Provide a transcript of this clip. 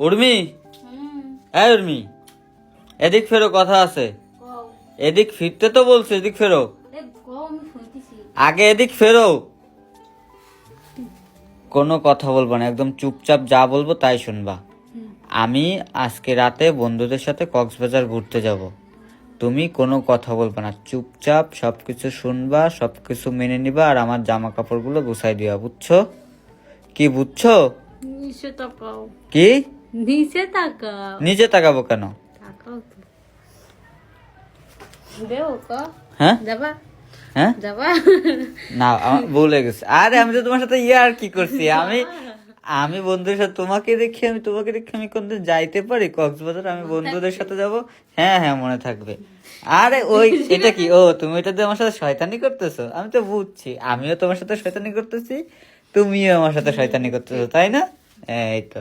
উর্মি? হ্যাঁ উর্মি এদিক ফেরো কথা আছে। এদিক ফিরতে তো বলছে এদিক ফেরো। আগে এদিক ফেরো। কোনো কথা বলব না একদম চুপচাপ যা বলব তাই শুনবা। আমি আজকে রাতে বন্ধুদের সাথে কক্সবাজার ঘুরতে যাব। তুমি কোনো কথা বলবে না চুপচাপ সবকিছু শুনবা সবকিছু মেনে নিবা আর আমার জামা কাপড়গুলো গুছাই দিবা বুঝছ? কি বুঝছ? কি? নিচে তাকাও। নিচে তাকাবো কেন? তাকাও দেও ক হ্যাঁ? যাবা? হ্যাঁ? যাবা? না ভুলে গেছে। আরে আমি তো তোমার সাথে ইয়ে আর কি করছি? আমি আমি বন্ধুদের সাথে তোমাকে আমি তোমাকে আমি কোনদিন যাইতে পারি? কক্সবাজার আমি বন্ধুদের সাথে যাব? হ্যাঁ হ্যাঁ মনে থাকবে। আরে ওই এটা কি? ও তুমি এটা দিয়ে আমার সাথে শয়তানি করতেছো? আমি তো বুঝছি। আমিও তোমার সাথে শয়তানি করতেছি তুমিও আমার সাথে শয়তানি করতেছো তাই না? এই তো।